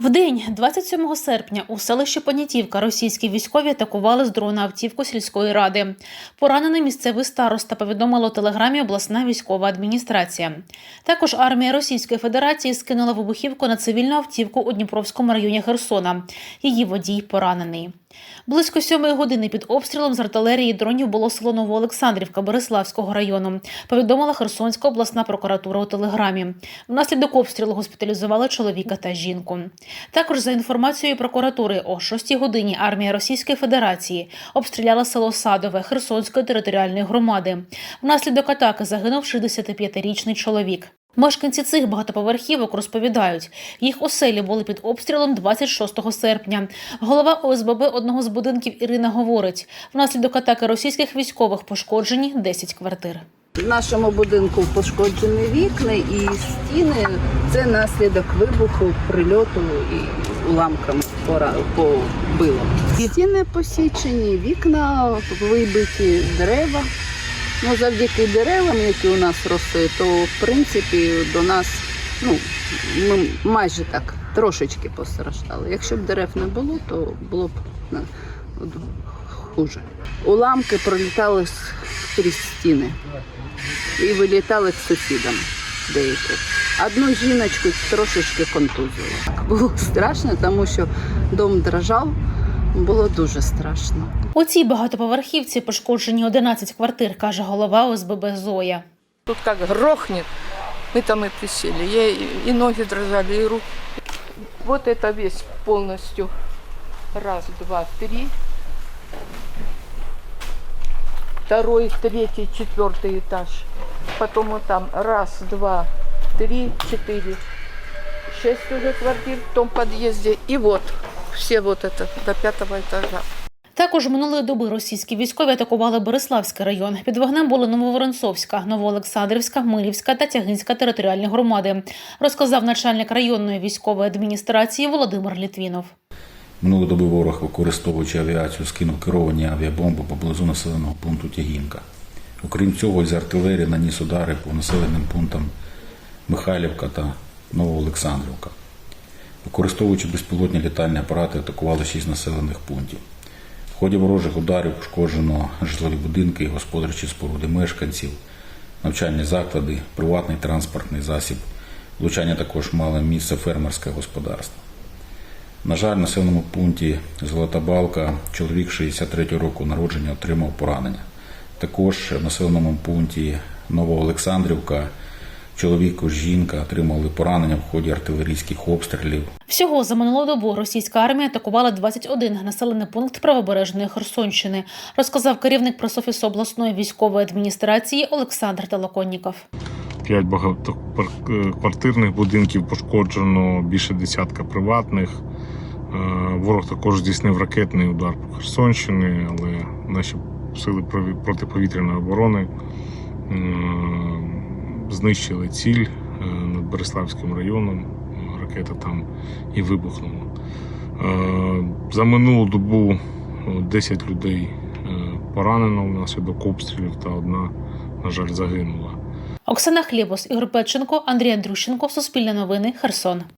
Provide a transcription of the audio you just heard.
В день 27 серпня у селищі Понятівка російські військові атакували з дрона автівку сільської ради. Поранений місцевий староста повідомила у телеграмі обласна військова адміністрація. Також армія Російської Федерації скинула вибухівку на цивільну автівку у Дніпровському районі Херсона. Її водій поранений. Близько сьомої години під обстрілом з артилерії дронів було село Новоолександрівка Береславського району. Повідомила Херсонська обласна прокуратура у телеграмі. Внаслідок обстрілу госпіталізували чоловіка та жінку. Також за інформацією прокуратури, о 6 годині армія Російської Федерації обстріляла село Садове Херсонської територіальної громади. Внаслідок атаки загинув 65-річний чоловік. Мешканці цих багатоповерхівок розповідають, їх оселі були під обстрілом 26 серпня. Голова ОСББ одного з будинків Ірина говорить, внаслідок атаки російських військових пошкоджені 10 квартир. В нашому будинку пошкоджені вікна і стіни. Це наслідок вибуху, прильоту і уламками пора- побило. Стіни посічені, вікна вибиті, дерева. Ну, завдяки деревам, які у нас росли, то в принципі до нас ну, ми майже так трошечки постраждали. Якщо б дерев не було, то було б ну, хуже. Уламки пролітали крізь стіни і вилітали к сусідам деяких. Одну жіночку трошечки контузило. Було страшно, тому що дом дрожав, було дуже страшно. У цій багатоповерхівці пошкоджені 11 квартир, каже голова ОСББ Зоя. Тут как грохнет, мы там и присели. Я и, и ноги дрожали, и руки. Вот это весь полностью. Раз, два, три. Второй, третий, четвертый этаж. Потом вот там раз, два, три, четыре. Шесть уже квартир в том подъезде. И вот все вот это до пятого этажа. Також минулої доби російські військові атакували Бориславський район. Під вогнем були Нововоронцовська, Новоолександрівська, Мирівська та Тягинська територіальні громади, розказав начальник районної військової адміністрації Володимир Літвінов. Минулої доби ворог, використовуючи авіацію, скинув керовані авіабомби поблизу населеного пункту Тягінка. Окрім цього, із артилерії наніс удари по населеним пунктам Михайлівка та Новоолександрівка. Використовуючи безпілотні літальні апарати, атакували шість населених пунктів. В ході ворожих ударів пошкоджено житлові будинки, господарчі споруди мешканців, навчальні заклади, приватний транспортний засіб. Влучання також мало місце фермерське господарство. На жаль, в населеному пункті Золота Балка чоловік 63 року народження отримав поранення. Також в населеному пункті Новоолександрівка чоловік і жінка отримали поранення в ході артилерійських обстрілів. Всього за минулу добу російська армія атакувала 21 населений пункт правобережної Херсонщини, розказав керівник пресофісу обласної військової адміністрації Олександр Толоконніков. П'ять багатоквартирних будинків пошкоджено, більше десятка приватних. Е, Ворог також здійснив ракетний удар по Херсонщині, але наші сили протиповітряної оборони е, знищили ціль е, над Береславським районом. Ракета там і вибухнула. Е, За минулу добу е, 10 людей е, поранено внаслідок обстрілів та одна, на жаль, загинула. Оксана Хлібос, Ігор Петченко, Андрій Андрющенко, Суспільне новини, Херсон.